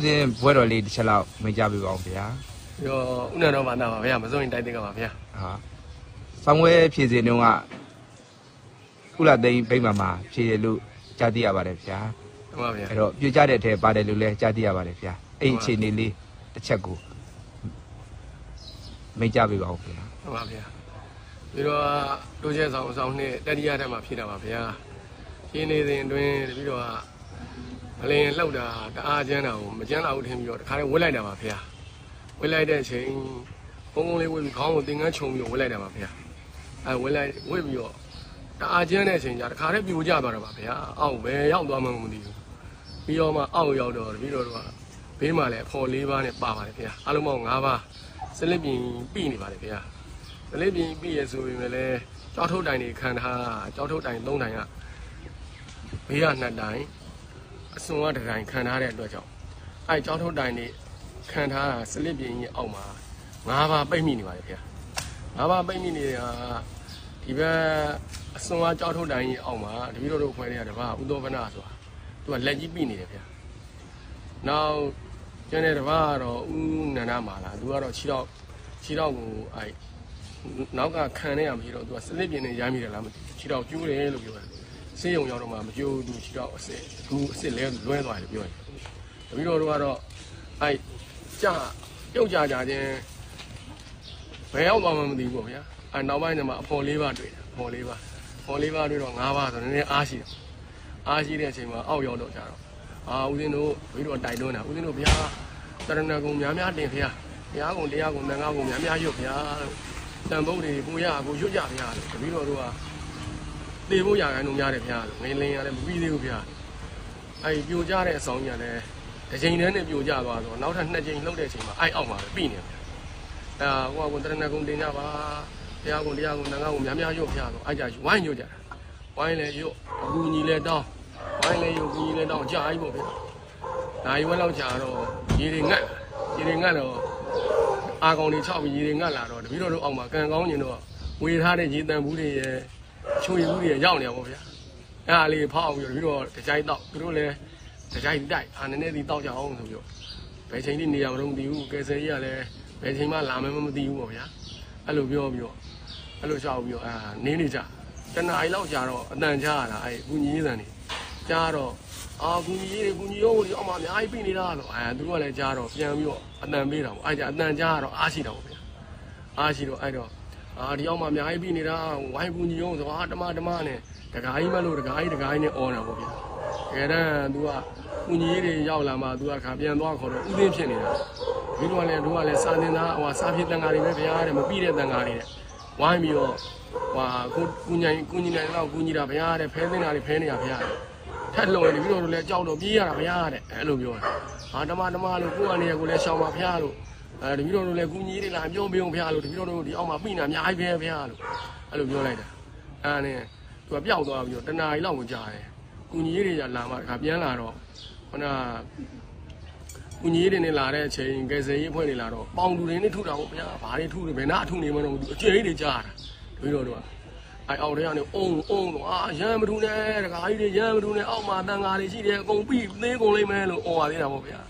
ဦးဇင်းဘွဲတော်လေးတစ်ချက်လောက်မိတ်ကြပေးပါအောင်ဗျာပြီးတော့ဥနာတော်ဘာနာပါဗျာမစိုးရင်တိုက်တဲ့ကပါဗျာဟာဆောင်းဝဲဖြည့်စင်တုန်းကကုလသိန်းဗိမ္မာမှာဖြည့်ရလို့ကြားသိရပါတယ်ဗျာဟုတ်ပါဗျာအဲ့တော့ပြကြတဲ့အထက်ပါတယ်လို့လည်းကြားသိရပါတယ်ဗျာအဲ့ဒီအခြေအနေလေးတစ်ချက်ကိုမိတ်ကြပေးပါဦးဗျာဟုတ်ပါဗျာပြီးတော့တိုးချက်ဆောင်ဆောင်နဲ့တတိယထပ်မှာဖြစ်တာပါဗျာရှင်းနေစဉ်အတွင်းပြီးတော့ မလင်လှုပ်တာတအားကျန်းတာကိုမကျန်းလာဘူးထင်ပြီးတော့တခါတည်းဝှက်လိုက်တာပါဗျာဝှက်လိုက်တဲ့အချိန်ပုံပုံလေးဝှက်ပြီးခေါင်းကိုသင်္ကန်းခြုံပြီးတော့ဝှက်လိုက်တာပါဗျာအဲဝှက်လိုက်ဝှက်ပြီးတော့တအားကျန်းတဲ့အချိန်ကျတခါတည်းပြိုကျသွားတာပါဗျာအောက်ပဲရောက်သွားမှမသိဘူးပြီးတော့မှအောက်ရောက်တော့ပြီးတော့တော့ဘေးမှာလည်းအဖော်၄ပါးနဲ့ပါပါတယ်ဗျာအားလုံးပေါင်း၅ပါးစလစ်ပြင်ပြီးနေပါတယ်ဗျာ။ဒလေးပြင်ပြည့်ရဆိုပေမဲ့လည်းကြောက်ထုတ်တိုင်တွေခံထားကြောက်ထုတ်တိုင်၃တိုင်ကဘေးကနှစ်တိုင် အစွန်ကတစ်တိုင်ခံထားတဲ့အတွက်ကြောင့်အဲကြောက်ထုတ်တိုင်တွေခံထားတာစလစ်ပြင်ကြီးအောက်မှာ၅ပါးပိတ်မိနေပါလေခင်ဗျာ၅ပါးပိတ်မိနေတာဒီဘက်အစွန်ကကြောက်ထုတ်တိုင်ကြီးအောက်မှာတပည့်တော်တို့ဖွဲ့တွေကတပါးဥသောဗနာဆိုတာသူကလက်ကြီးပိနေတယ်ဗျာနောက်ကျန်တဲ့တပါးကတော့ဥနန္ဒမာလာသူကတော့ခြေတော့ခြေတော့ကိုအဲနောက်ကခံနေရမရှိတော့သူကစလစ်ပြင်းနေရိုင်းမိတယ်လားမသိဘူးခြေတော့ကျိုးတယ်လို့ပြောတယ် ဆေးရုံရောက်တော့မှမကျိုးသူခြေတော့အစ်စ်သူအစ်စ်လဲလွဲသွားတယ်ပြောတယ်တပီတော့တို့ကတော့အဲကြာပြုတ်ကြကြချင်းဘယ်ရောက်သွားမှမသိဘူးပေါ့ဗျာအဲနောက်ပိုင်းကျမှအဖော်လေးပါတွေ့တယ်အဖော်လေးပါအဖော်လေးပါတွေ့တော့၅ပါးဆိုနည်းနည်းအားရှိတယ်အားရှိတဲ့အချိန်မှာအောက်ရောက်တော့ကြတော့အာဦးဇင်းတို့ဘီတော့တိုက်တွန်းတာဦးဇင်းတို့ဗျာတရဏဂုံများများတင်ဖေဘုရားကုံတရားကုံသံဃာကုံများများရွတ်ဗျာလို့တန်ဖို့တွေပူရကိုရွတ်ကြဗျာလို့တပည့်တော်တို့က သေဖို့ရကန်တို့များတယ်ဗျာလို့ငင်းလင်းရတယ်မပြီးသေးဘူးဗျာအဲ့ပြိုကြတဲ့အဆောင်ကြီးကလည်းတစ်ချိန်တည်းနဲ့ပြိုကြသွားတော့နောက်ထပ်နှစ်ချိန်လှုပ်တဲ့အချိန်မှာအဲ့အောက်မှာပဲပြီးနေဗျာအဲဟိုကတရဏဂုံတင်ကြပါဘုရားကုံတရားကုံသံဃာကုံများများရွတ်ဗျာလို့အဲ့ကြဝိုင်းရွတ်ကြတာဝိုင်းလည်းရွတ်အကူညီလည်းတောင်းဝိုင်းလည်းရွတ်ကူညီလည်းတောင်းကြာကြီးပေါ့ဗျာဒါရီဝက်လောက်ကြာတော့ရေတွေငတ်ရေတွေငတ်တော့အာကောင်တွေ၆ပြီးရေတွေငတ်လာတော့တပည့်တော်တို့အောက်မှာကံကောင်းကျင်တော့ဝေထားတဲ့ရေတန်ဘူးတွေရဲ့ ချိုရည်ဘူးတွေရဲ့ရောက်နေတာပေါ့ဗျာအဲ့ဒါလေးဖောက်ပြီးတော့တပည့်တော်တကြိုက်တော့သူတို့လည်းတကြိုက်တိုက်အာနည်းနည်းဒီတောက်ကြအောင်ဆိုပြီးတော့ဘယ်ချိန်ထိနေရမလို့မသိဘူးကယ်ဆယ်ကြီးကလည်းဘယ်ချိန်မှလာမယ်မသိဘူးပေါ့ဗျာအဲ့လိုပြောပြီးတော့အဲ့လိုရှောက်ပြီးတော့အာနင်းနေကြတနားရီလောက်ကြာတော့အတန်ကြားရတာအဲ့ကုညီရေးတန်တွေကြားတော့အာကုညီရေးတွေကုညီရောတွေအောက်မှာအများကြီးပြင်နေတာလို့အဲသူတို့ကလည်းကြားတော့ပြန်ပြီးတော့အတန်ပေးတာပေါ့အဲ့ကြအတန်ကြားတော့အားရှိတာပေါ့ဗျာအားရှိတော့အဲ့တော့ အာဒီအောက်မှာအများကြီးပြင်နေတာဝိုင်းကုညီရောဆိုအာတမတမနဲ့တကားကြီးမလို့တကားကြီးတကားကြီးနဲ့អော်တာပေါ့ဗျာတကယ်တမ်း तू ကကုညီရေးတွေရောက်လာမှ तू ကခါပြန်သွားခေါ်တော့ဥသိင်းဖြစ်နေတာဒီတော့လည်းတို့ကလည်းစာသင်သားဟိုစာဖြစ်တန်ဃာတွေပဲဗျာတဲ့မပြီးတဲ့တန်ဃာတွေတဲ့ဝိုင်းပြီးတော့ဟွာကိုကုညီကုညီနိုင်တော့ကုညီတာဗျာတဲ့ဖဲသင်တာတွေဖဲနေတာဗျာတဲ့ ထက်လုံနေပြီးတော့လည်းကြောက်တော့ပြေးရတာဗျာတဲ့အဲ့လိုပြောတယ်။ဟာဓမ္မဓမ္မလို့ကိုယ့်အနေနဲ့ကိုလည်းရှောင်ပါဗျာလို့ အဲတပည့်တော်တို့လည်းကုညီတွေလာပြောပေးအောင်ဗျာလို့တပည့်တော်တို့ဒီအောက်မှာပြိနာအများကြီးပဲဗျာလို့အဲ့လိုပြောလိုက်တာ။အဲ့နဲ့သူကပျောက်သွားပြီးတော့တနားရီလောက်ကိုကြာတယ်။ကုညီတွေကလာမှတခါပြန်လာတော့ခုနကုညီတွေနဲ့လာတဲ့အချိန်ကယ်ဆယ်ရေးအဖွဲ့တွေလာတော့ပေါင်တူတွေနဲ့ထုတာပေါ့ဗျာ။ဘာတွေထုတယ်ဘယ်နာထုနေမှတော့မသိဘူးအကျဉ်းတွေကြားတာတပည့်တော်တို့ကအဲအောက်ထဲကနေအုံအုံတော့အာရမ်းမထူနဲ့တခါကြီးတွေရမ်းမထူနဲ့အောက်မှာတန်ဃာတွေရှိတယ်အကုန်ပြီးသေးကုန်လိမ့်မယ်လို့អော်ပါသေးတာပေါ့ဗျာ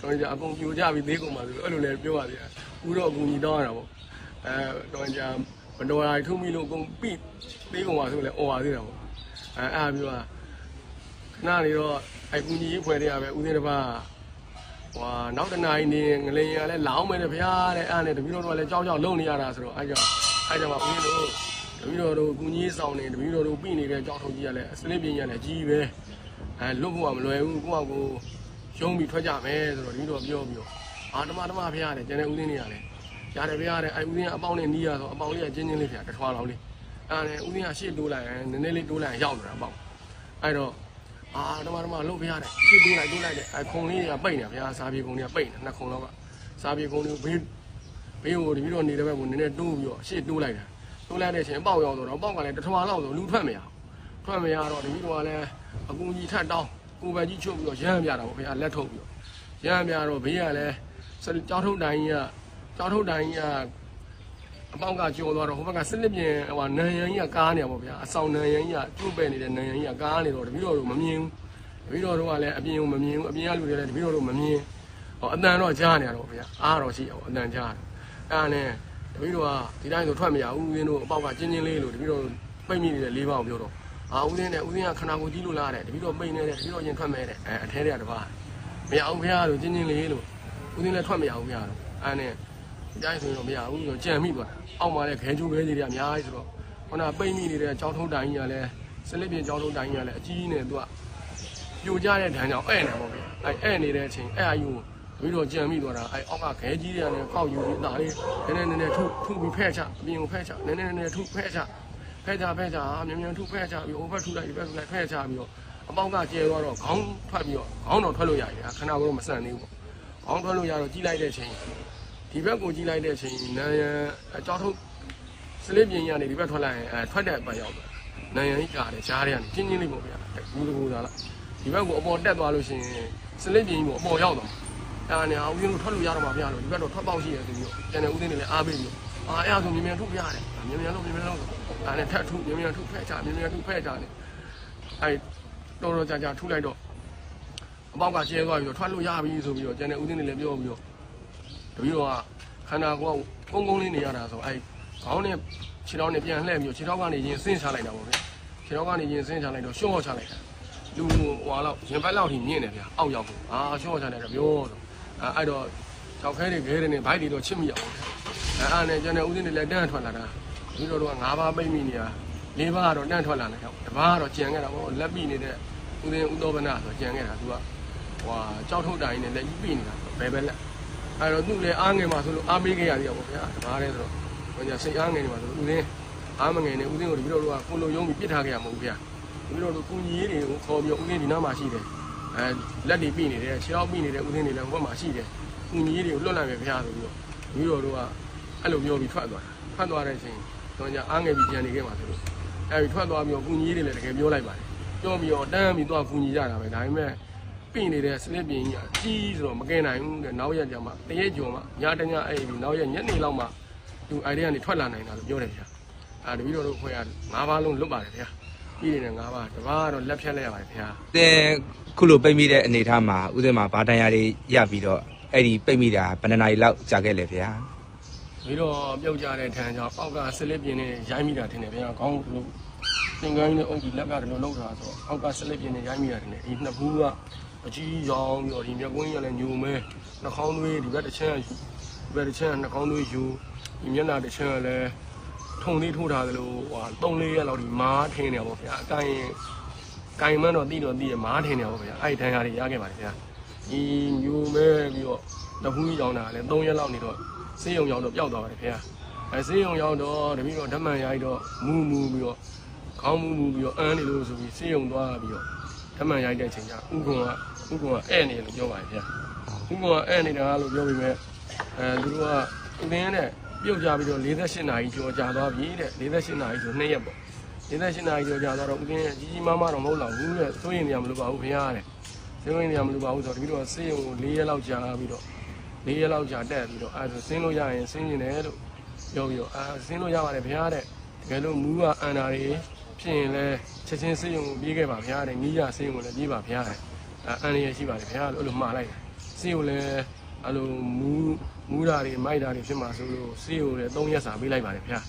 တော်ရင်ကြအကုန်ပြိုကြပြီးသေးကုန်ပါဆိုအဲ့လိုလည်းပြောပါသေးတယ်ဥတော့အကူညီတောင်းရတာပေါ့အဲတော်ရင်ကြမတော်ရထုံးမိလို့အကုန်ပြိသေးကုန်ပါဆိုလည်းអော်ပါသေးတာပေါ့အဲအဲ့ပြောတာခဏနေတော့အကူညီရေးဖွဲ့တဲ့ကပဲဦးသိန်းတစ်ပါးဟွာနောက်တနားနေငလင်ရလဲလောင်းမယ်တဲ့ဗျာတဲ့အဲ့နဲ့တပီတော်တို့လည်းကြောက်ကြောက်လုံနေရတာဆိုတော့အဲ့ကြောင့်အဲ့ကြောင့်ပါဦးတို့တပီတော်တို့ကူညီဆောင်နေတပီတော်တို့ပြိနေတဲ့ကြောက်ထုံးကြီးကလည်းအစလင်းပြင်းကြီးကလည်းအကြီးပဲအဲလွတ်ဖို့ကမလွယ်ဘူးကိုယ့်အကူ ရုံးပြီးထွက်ကြမယ်ဆိုတော့တပည့်တော်ပြောပြီးတော့အာတမတမဖရားတယ်ကျန်တဲ့ဦးင်းတွေကလည်းရတယ်ဖရားတယ်အဲဦးင်းကအပေါင်းနဲ့နီးရဆိုအပေါင်းလေးကချင်းချင်းလေးဖရားတစ်ထွာလောက်လေးအဲနဲ့ဦးင်းကရှေ့တိုးလိုက်ရင်နည်းနည်းလေးတိုးလိုက်ရောက်လာတာအပေါင်းအဲတော့အာတမတမလှုပ်ဖရားတယ်ရှေ့တိုးလိုက်တိုးလိုက်တယ်အဲခုံလေးတွေကပိတ်နေဖရားစားပြေခုံတွေကပိတ်နေနှစ်ခုံလောက်ကစားပြေခုံတွေဘေးဘေးကိုတပည့်တော်နေတဲ့ဘက်ကိုနည်းနည်းတိုးပြီးတော့ရှေ့တိုးလိုက်တာတိုးလိုက်တဲ့အချိန်ပေါက်ရောက်တော့ပေါက်ကလည်းတထွာလောက်ဆိုလူထွက်မရဘူးထွက်မရတော့တပည့်တော်ကလည်းအကူကြီးထပ်တောင်း ကိုပဲကြီးချုပ်ပြီးတော့ရမ်းပြတာပေါ့ခင်ဗျာလက်ထုတ်ပြီးတော့ရမ်းပြတော့ဘေးကလည်းကြောက်ထုတ်တိုင်းကြီးကကြောက်ထုတ်တိုင်းကြီးကအပေါက်ကကျော်သွားတော့ဟိုဘက်ကစစ်လက်ပြင်ဟိုနန်ရန်ကြီးကကားနေပါဗျာအဆောင်နန်ရန်ကြီးကကျွတ်ပဲ့နေတဲ့နန်ရန်ကြီးကကားနေတော့တပည့်တော်တို့မမြင်ဘူးတပည့်တော်တို့ကလည်းအပြင်ကိုမမြင်ဘူးအပြင်ကလူတွေလည်းတပည့်တော်တို့မမြင်ဟောအတန်တော့ကြားနေရတော့ဗျာအားတော့ရှိအောင်အတန်ကြားတယ်အဲ့ဒါနဲ့တပည့်တော်ကဒီတိုင်းဆိုထွက်မရဘူးဦးရင်းတို့အပေါက်ကကျင်းချင်းလေးလို့တပည့်တော်ပိတ်မိနေတဲ့လေးပါးကိုပြောတော့ အာဦးရင်းနဲ့ဦးရင်းကခနာကိုကြီးလို့လားတဲ့တပည့်တော်ပိတ်နေတဲ့တပည့်တော်ရင်ထွက်မဲတဲ့အဲအထဲတွေကတပါးမရအောင်ဗျာလို့ကျင်းချင်းလေးလို့ဦးရင်းလည်းထွက်မရဘူးဗျာလို့အဲ့နဲ့ဒီတိုင်းဆိုရင်တော့မရဘူးဆိုကြံမိသွားတာအောက်မှာလည်းခဲချိုးခဲကြီးတွေအများကြီးဆိုတော့ခုနပိတ်မိနေတဲ့ကြောင်းထုံးတိုင်းကြီးကလည်းစလစ်ပြင်ကြောင်းထုံးတိုင်းကြီးကလည်းအကြီးနဲ့သူကပြိုကျတဲ့ဒဏ်ကြောင့်အဲ့နေပေါ့ဗျအဲ့အဲ့နေတဲ့အချိန်အဲ့အယူပြီးတော့ကြံမိသွားတာအဲ့အောက်ကခဲကြီးတွေကလည်းကောက်ယူပြီးသားလေးနည်းနည်းနည်းနည်းထုထုပြီးဖဲ့ချအပြင်ကိုဖဲ့ချနည်းနည်းနည်းနည်းထုဖဲ့ချ ဖဲ့ချဖဲ့ချမြန်မြန်ထုဖဲ့ချပြီး over ထုလိုက်ဒီဘက်ထုလိုက်ဖဲ့ချပြီးတော့အပေါက်ကကျဲသွားတော့ခေါင်းထွက်ပြီးတော့ခေါင်းတော့ထွက်လို့ရတယ်ခဏကတော့မဆန့်သေးဘူးပေါ့ခေါင်းထွက်လို့ရတော့ကြီးလိုက်တဲ့အချိန်ဒီဘက်ကိုကြီးလိုက်တဲ့အချိန်နန်းရန်အကြောက်ထုတ်စလစ်ပြင်ရနေဒီဘက်ထွက်လိုက်ရင်အဲထွက်တဲ့အပတ်ရောက်သွားနန်းရန်ကြီးကားတယ်ရှားတွေကနေချင်းချင်းလေးပေါ့ဗျာဘူးတူတာလားဒီဘက်ကိုအပေါ်တက်သွားလို့ရှိရင်စလစ်ပြင်းကြီးကိုအပေါ်ရောက်သွားအဲ့ဒါနဲ့ဦးရင်းတို့ထွက်လို့ရတော့မှာဗျာလို့ဒီဘက်တော့ထွက်ပေါက်ရှိရဆိုပြီးတော့ကျန်တဲ့ဦးသိန်းတွေလည်းအားပေးပြီး အာအဲ့ဒါဆိုမြင်မြန်ထုတ်ပြရတယ်မြင်မြန်လို့မြင်မြန်လို့အဲ့ဒါနဲ့ထပ်ထုတ်မြင်မြန်ထုတ်ဖဲ့ချမြင်မြန်ထုတ်ဖဲ့ချတယ်အဲ့တော်တော်ကြာကြာထုတ်လိုက်တော့အပေါက်ကကျဲသွားပြီးတော့ထွက်လို့ရပြီဆိုပြီးတော့ကျန်တဲ့ဦးသိန်းတွေလည်းပြောပြီးတော့တပီတော့ခန္ဓာကိုယ်ကကုန်းကုန်းလေးနေရတာဆိုအဲ့ခေါင်းနဲ့ခြေထောက်နဲ့ပြန်လှည့်ပြီးတော့ခြေထောက်ကနေရင်ဆင်းချလိုက်တာပေါ့ဗျခြေထောက်ကနေရင်ဆင်းချလိုက်တော့ရှော့ချလိုက်တာလူဟွာလောက်ရင်ဘက်လောက်ထိမြင့်တယ်ဗျာအောက်ရောက်ဘူးအာရှော့ချတယ်တော့ပြောတော့အဲအဲ့တော့ ချောက်ခဲတွေခဲတွေနဲ့ဘိုက်တွေတော့ချစ်မိအောင်အဲအဲ့နဲ့ကျန်တဲ့ဦးစင်းတွေလည်းတန်းထွက်လာတာဒီလိုတော့၅ပါးပိတ်မိနေတာ၄ပါးကတော့တန်းထွက်လာတယ်ဟုတ်တပါးကတော့ကြံခဲ့တာပေါ့လက်ပိနေတဲ့ဦးစင်းဦးတော်ဗနာဆိုကြံခဲ့တာသူကဟွာကြောက်ထုတ်တိုင်းနဲ့လက်ကြီးပိနေတာဘယ်ပဲလက်အဲ့တော့သူ့လည်းအားငယ်မှာဆိုလို့အားမေးခဲ့ရသေးတယ်ပေါ့ဗျာတပါးလဲဆိုတော့ဟိုညာစိတ်အားငယ်နေမှာဆိုလို့ဦးစင်းအားမငယ်နေဦးစင်းကိုဒီလိုတော့ကိုလိုယုံပြီးပြစ်ထားခဲ့ရမှာမဟုတ်ဗျာပြီးတော့ကုညီရေးတွေကိုခေါ်ပြီးဦးစင်းဒီနားမှာရှိတယ်အဲလက်တွေပြီးနေတယ်ခြေထောက်ပြီးနေတဲ့ဦးစင်းတွေလည်းဟိုဘက်မှာရှိတယ် ကုညီရေးတွေကိုလွတ်လိုက်ပဲခင်ဗျာဆိုပြီးတော့ပြီးတော့တို့ကအဲ့လိုပြောပြီးထွက်သွားတာထွက်သွားတဲ့အချိန်တော့ညအားငယ်ပြီးကြံနေခဲ့ပါဆိုလို့အဲဒီထွက်သွားပြီးတော့ကုညီရေးတွေလည်းတကယ်ပြောလိုက်ပါတယ်ပြောပြီးတော့တန်းပြီးတော့ကုညီကြတာပဲဒါပေမဲ့ပြီးနေတဲ့စနစ်ပြင်ကြီးကကြီးဆိုတော့မကင်နိုင်ဘူးတဲ့နောက်ရက်ကျမှတရက်ကျော်မှညတညအဲ့ဒီနောက်ရက်ညနေလောက်မှသူအိုင်ဒီကနေထွက်လာနိုင်တာလို့ပြောတယ်ဗျာအဲတပီတော့တို့ခွဲရ၅ပါးလုံးလွတ်ပါတယ်ဗျာပြည်နေတဲ့၅ပါးတပါးကတော့လက်ဖြတ်လိုက်ရပါတယ်ခင်ဗျာသင်ခုလိုပိတ်မိတဲ့အနေအထားမှာဥစဉ်မှာဗာတန်ရာတွေရပြီးတော့ အဲ့ဒီပိတ်မိတာဘယ်နှစ်နာရီလောက်ကြာခဲ့လဲဗျာပြီးတော့ပြုတ်ကြတဲ့ထန်ကြောင့်အောက်ကဆလစ်ပြင်းနဲ့ရိုင်းမိတာထင်တယ်ဗျာခေါင်းလို့သင်္ကန်းနဲ့အုပ်ကြီးလက်ကတည်းကလှုပ်ထားဆိုအောက်ကဆလစ်ပြင်းနဲ့ရိုင်းမိတာထင်တယ်ဒီနှစ်ဘူးကအကြီးရောင်ပြီးတော့ဒီမျက်ကွင်းရလည်းညိုမဲနှာခေါင်းသွေးဒီဘက်တစ်ချမ်းဒီဘက်တစ်ချမ်းနှာခေါင်းသွေးယူဒီမျက်နှာတစ်ချမ်းကလည်းထုံလေးထိုးထားသလိုဟို3 4ရက်လောက်ဒီမားထင်းနေပါဗျာအတိုင်းကင်မန်းတော့တိတော့တိရမားထင်းနေပါဗျာအဲ့ဒီထန်ရာတွေရခဲ့ပါတယ်ဗျာ ဒီညူမဲပြီးတော့တပူးကြီးရောင်းတာလည်း3ရက်လောက်နေတော့ဆေးရုံရောက်တော့ပျောက်သွားပါတယ်ခင်ဗျာအဲဆေးရုံရောက်တော့တပည့်တော့ဓမ္မန်ရိုက်တော့မူးမူးပြီးတော့ခေါင်းမူးမူးပြီးတော့အန်းနေလို့ဆိုပြီးဆေးရုံသွားပြီးတော့ဓမ္မန်ရိုက်တဲ့အချိန်ကျဥက္ကုံကဥက္ကုံကအဲ့နေလို့ပြောပါတယ်ခင်ဗျာဥက္ကုံကအဲ့နေတာလို့ပြောပြီးမဲ့အဲသူတို့ကဥပင်းနဲ့ပြုတ်ကြပြီးတော့48နာရီကျော်ကြာသွားပြီတဲ့48နာရီဆို2ရက်ပေါ့48နာရီကျော်ကြာသွားတော့ဥပင်းကြီးကြီးမားမားတော့မဟုတ်တော့ဘူးတဲ့စိုးရင်နေရမလို့ပါဘူးခင်ဗျာတဲ့ စင်းဝင်နေရမလို့ပါဘူးဆိုတော့တပီတော့ဆေးရုံကို၄ရက်လောက်ကြာပြီးတော့၄ရက်လောက်ကြာတက်ပြီးတော့အဲဆိုဆင်းလို့ရရင်ဆင်းနေတယ်လို့ပြောပြီးတော့အာဆင်းလို့ရပါတယ်ဗျာတဲ့တကယ်လို့မူးကအန်တာတွေဖြစ်ရင်လည်းချက်ချင်းဆေးရုံကိုပြေးခဲ့ပါဗျာတဲ့နီးရဆေးရုံကိုလည်းပြေးပါဗျာတဲ့အဲအန်ရရှိပါတယ်ဗျာလို့အဲ့လိုမှားလိုက်တယ်ဆေးရုံလည်းအဲ့လိုမူးမူးတာတွေမိုက်တာတွေဖြစ်မှာဆိုလို့ဆေးရုံလည်း၃ရက်စာပေးလိုက်ပါတယ်ဗျာ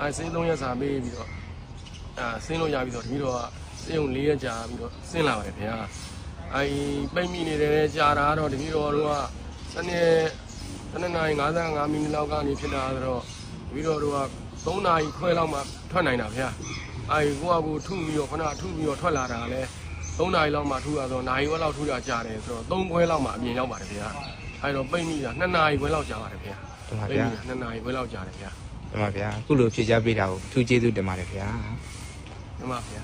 အဲဆေး၃ရက်စာပေးပြီးတော့အာဆင်းလို့ရပြီးတော့တပီတော့ဆေးရုံ၄ရက်ကြာပြီးတော့ဆင်းလာပါတယ်ဗျာ အဲပိတ်မိနေတယ်ကြာတာကတော့တပည့်တော်တို့ကစနေစနေနိုင်55မိနစ်လောက်ကနေဖြစ်တာဆိုတော့တပည့်တော်တို့က3နာရီခွဲလောက်မှထွက်နိုင်တာဗျာအဲကိုကကိုထုပြီးတော့ခဏထုပြီးတော့ထွက်လာတာလည်း3နာရီလောက်မှထုရဆိုနိုင်ဝက်လောက်ထုရကြာတယ်ဆိုတော့3ခွဲလောက်မှအပြင်ရောက်ပါတယ်ဗျာအဲတော့ပိတ်မိတာ2နာရီခွဲလောက်ကြာပါတယ်ဗျာတင်ပါပိတ်ဗျာမိတာ2နာရီခွဲလောက်ကြာတယ်ဗျာတင်ပါဗျာခုလိုဖြေချပေးတာကိုထူးကျေးဇူးတင်ပါတယ်ဗျာမှန်ပါဗျာ